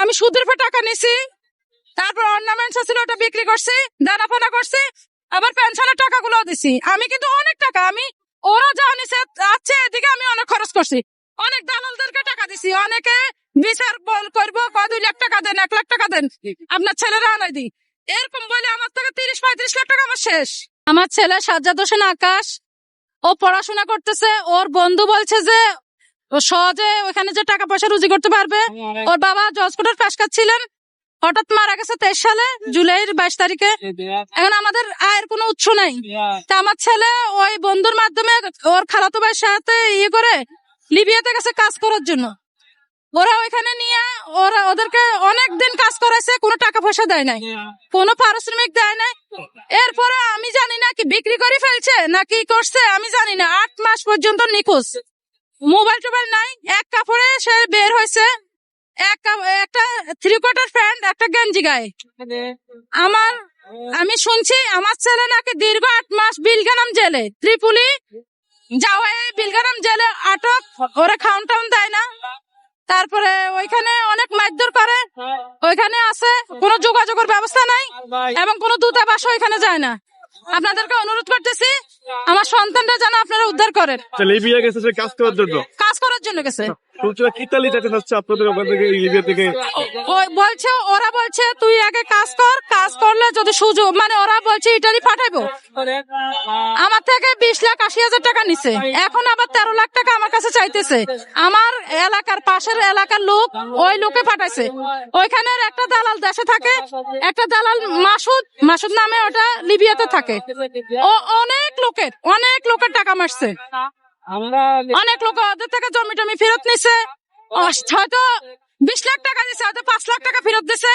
আমি সুদের উপর টাকা নিছি। তারপর অর্নামেন্টস ছিল ওটা বিক্রি করছি দানা ফানা করছি, আবার পেনশনের টাকাগুলো দিছি। আমি কিন্তু অনেক টাকা, আমি, ওরা যা নিছে, আছে, এদিকে আমি অনেক খরচ করছি। অনেক দালালদেরকে টাকা দিছি, অনেকে বিচার বল করব, কয় দুই লাখ টাকা দেন, এক লাখ টাকা দেন, আপনার ছেলেরা আনাই দিই। এরকম বলে আমার থেকে তিরিশ, পঁয়ত্রিশ লাখ টাকা আমার শেষ। আমার ছেলে সাজ্জাদ হোসেন আকাশ, ও পড়াশোনা করতেছে, ওর বন্ধু বলছে যে ও সহজে ওখানে যে টাকা পয়সা রুজি করতে পারবে। ওর বাবা জজ কোর্টের পেশকার ছিলেন হঠাৎ মারা গেছে তেইশ সালে জুলাইয়ের বাইশ তারিখে। এখন আমাদের আয়ের কোনো উৎস নাই। তা আমার ছেলে ওই বন্ধুর মাধ্যমে ওর খালাতো ভাইয়ের সাথে ইয়ে করে লিবিয়াতে গেছে কাজ করার জন্য। ওরা ওইখানে নিয়ে ওরা ওদেরকে অনেক দিন কাজ করাইছে কোনো টাকা পয়সা দেয় নাই। কোনো পারিশ্রমিক দেয় নাই। এরপরে আমি জানি না কি বিক্রি করে ফেলছে না কি করছে আমি জানি না। আট মাস পর্যন্ত নিখোঁজ। মোবাইল টোবাইল নাই এক কাপড়ে সে বের হয়েছে। এক একটা থ্রি কোয়ার্টার প্যান্ট একটা গেঞ্জি গায়ে। আমার, আমি শুনছি আমার ছেলে নাকি দীর্ঘ আট মাস বিলগানাম জেলে। ত্রিপুলি যাওয়া বিলগানাম জেলে, আটক, ওরা খাউন টাউন দেয় না। তারপরে ওইখানে অনেক মারধর করে ওইখানে আছে কোনো যোগাযোগের ব্যবস্থা নাই এবং কোনো দূতাবাস ওইখানে যায় না আপনাদেরকে অনুরোধ করতেছি আমার সন্তানরা যেন আপনারা উদ্ধার করেন। লিবিয়া গেছে সে কাজ করার জন্য। কাজ করার জন্য গেছে। সূচনা কিতালি যেতে হচ্ছে আপনাদের ওখান থেকে লিবিয়া থেকে বলছে ওরা বলছে তুই আগে কাজ কর কাজ করলে যদি সুযোগ মানে ওরা বলছে ইটালি পাঠাইবো। আমার থেকে বিশ লাখ আশি হাজার টাকা নিছে। এখন আবার তেরো লাখ টাকা আমার কাছে চাইতেছে। আমার এলাকার পাশের এলাকার লোক ওই লোকে পাঠাইছে। ওইখানের একটা দালাল দেশে থাকে একটা দালাল মাসুদ মাসুদ নামে ওটা লিবিয়াতে থাকে। ও অনেক লোকের অনেক লোকের টাকা মারছে। অনেক লোক ওদের থেকে জমি টমি ফেরত নিছে। হয়তো বিশ লাখ টাকা দিছে হয়তো পাঁচ লাখ টাকা ফেরত দিছে।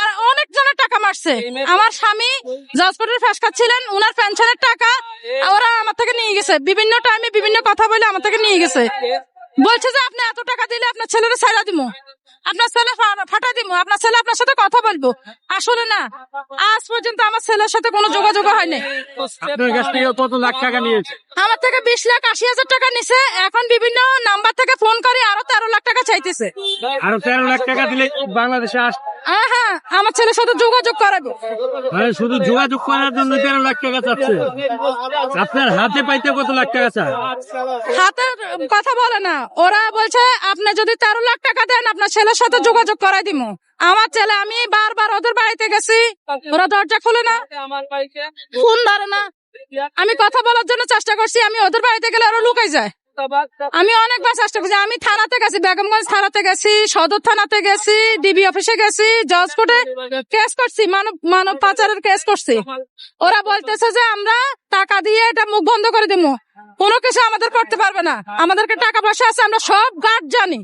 আর অনেক জনের টাকা মারছে। আমার স্বামী জজকোটের ফ্যাস ছিলেন উনার পেনশনের টাকা। ওরা আমার থেকে নিয়ে গেছে। বিভিন্ন টাইমে বিভিন্ন কথা বলে আমার থেকে নিয়ে গেছে। বলছে যে আপনি এত টাকা দিলে আপনার ছেলেরা ছাড়া দিব আপনার ছেলে ফাটা দিব। আপনার ছেলে আপনার সাথে কথা বলব। আসলে না আজ পর্যন্ত আমার ছেলের সাথে কোনো যোগাযোগ হয়নি। আমার থেকে বিশ লাখ আশি হাজার টাকা নিছে। এখন বিভিন্ন নাম্বার থেকে ফোন করে আরও তেরো লাখ টাকা চাইতেছে। আরও তেরো লাখ টাকা দিলে বাংলাদেশে আস আহ, হ্যাঁ আমার ছেলের সাথে যোগাযোগ করাবো। মানে শুধু যোগাযোগ করার জন্য তেরো লাখ টাকা চাচ্ছে। আপনার হাতে পাইতে কত লাখ টাকা চায়? হাতের কথা বলে না। ওরা বলছে আপনি যদি তেরো লাখ টাকা দেন আপনার ছেলের সাথে যোগাযোগ করাই দিব আমার ছেলে আমি বারবার ওদের বাড়িতে গেছি। ওরা দরজা খুলে না। ফোন ধরে না। আমি কথা বলার জন্য চেষ্টা করছি আমি ওদের বাড়িতে গেলে ওরা লুকাই যায়। আমি অনেকবার চেষ্টা করছি আমি থানাতে গেছি বেগমগঞ্জ থানাতে গেছি সদর থানাতে গেছি ডিবি অফিসে গেছি জজ কোর্টে কেস করছি মানব মানব পাচারের কেস করছি। ওরা বলতেছে যে আমরা টাকা দিয়ে এটা মুখ বন্ধ করে দিব কোনো কিছু আমাদের করতে পারবে না। আমাদেরকে টাকা পয়সা আছে আমরা সব গার্ড জানি।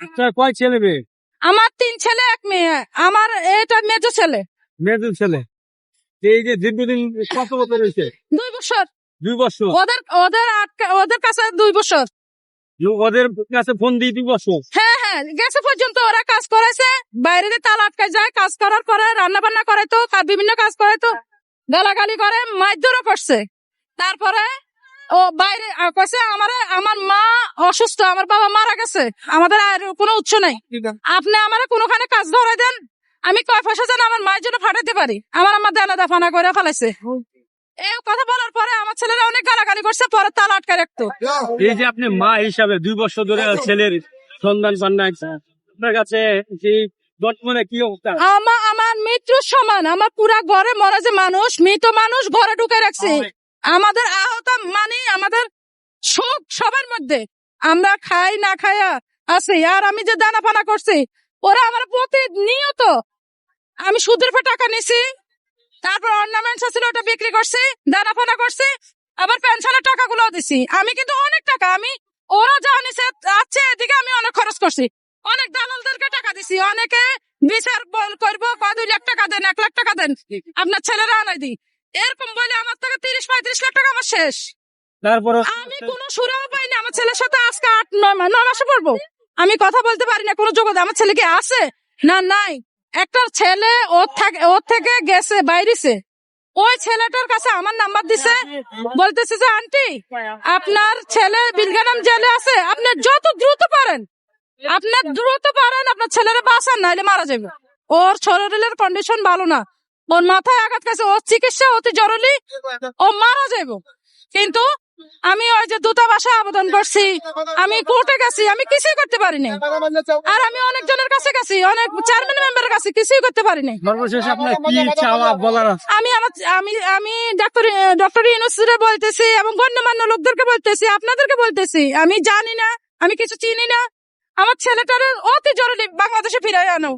আপনার কয় ছেলে মেয়ে? আমার তিন ছেলে এক মেয়ে। আমার এটা মেজো ছেলে। মেয়েদের ছেলে। এই যে দীর্ঘদিন কত বছর হয়েছে? দুই বছর। দুই বছর? ওদের ওদের ওদের কাছে দুই বছর। ওদের কাছে ফোন দিয়ে দুই বছর? হ্যাঁ হ্যাঁ গেছে পর্যন্ত ওরা কাজ করেছে। বাইরে দিয়ে তালা আটকায় যায় কাজ করার পরে রান্না বান্না করে তো বিভিন্ন কাজ করে তো গালাগালি করে মারধরও করছে। তারপরে ও বাইরে কইছে আমার আমার মা অসুস্থ আমার বাবা মারা গেছে। আমাদের আর কোনো উৎস নাই। আপনি আমার কোনোখানে কাজ ধরে দেন আমি কয় পয়সা যেন আমার মায়ের জন্য ফাটাইতে পারি। আমার আমার দানা দাফানা করে ফেলাইছে। এই কথা বলার পরে আমার ছেলেরা অনেক গালাগালি করছে পরে তালা আটকায় রাখতো। এই যে আপনি মা হিসাবে দুই বছর ধরে ছেলের সন্ধান পান না আপনার কাছে যে বর্তমানে কি অবস্থা? আমার আমার মৃত্যুর সমান আমার পুরা ঘরে মরে যে মানুষ মৃত মানুষ ঘরে ঢুকে রাখছে। আমাদের আহত মানে আমাদের সুখ সবার মধ্যে। আমরা খাই না খায়া আছি, আর আমি যে দানা পানা করছি, ওরা আমার প্রতিনিয়ত আমি সুদের উপর টাকা নিছি, তারপর অর্নামেন্টস ছিল ওটা বিক্রি করছি দানা পানা করছি, আবার পেনশনের টাকাগুলো দিছি। আমি কিন্তু অনেক টাকা, আমি ওরা যা নিছে, আছে এদিকে আমি অনেক খরচ করছি। অনেক দালালদেরকে টাকা দিছি, অনেকে বিচার বল করব, কয় দুই লাখ টাকা দেন, এক লাখ টাকা দেন, আপনার ছেলেরা আনাই দিই। এরকম বলে আমার থেকে তিরিশ পঁয়ত্রিশ লাখ টাকা আমার শেষ। তারপর আমি কোনো সুরাও পাইনি আমার ছেলের সাথে আজকে আট নয় মাস নয় মাসে পড়ব। আমি কথা বলতে পারি না কোনো যোগাযোগ আমার ছেলে কি আছে? না নাই। একটা ছেলে ওর থেকে ওর থেকে গেছে বাইরেছে। ওই ছেলেটার কাছে আমার নাম্বার দিছে বলতেছে যে আন্টি আপনার ছেলে বিলগানাম জেলে আছে। আপনি যত দ্রুত পারেন আপনার দ্রুত পারেন আপনার ছেলেরা বাঁচান নাহলে মারা যাবে। ওর শরীরের কন্ডিশন ভালো না। ওর মাথায় আঘাত খাইছে ওর চিকিৎসা অতি জরুরি ও মারা যাইব। কিন্তু আমি ওই যে দূতাবাসে আবেদন করছি আমি কোর্টে গেছি আমি কিছুই করতে পারিনি। আর আমি অনেক জনের কাছে গেছি অনেক চেয়ারম্যান মেম্বারের কাছে কিছুই করতে পারিনি? আমি আমার আমি আমি ডাক্তার ডক্টর ইউনুসরে বলতেছি এবং গণ্যমান্য লোকদেরকে বলতেছি আপনাদেরকে বলতেছি আমি জানি না আমি কিছু চিনি না। আমার ছেলেটার অতি জরুরি বাংলাদেশে ফিরে আনো।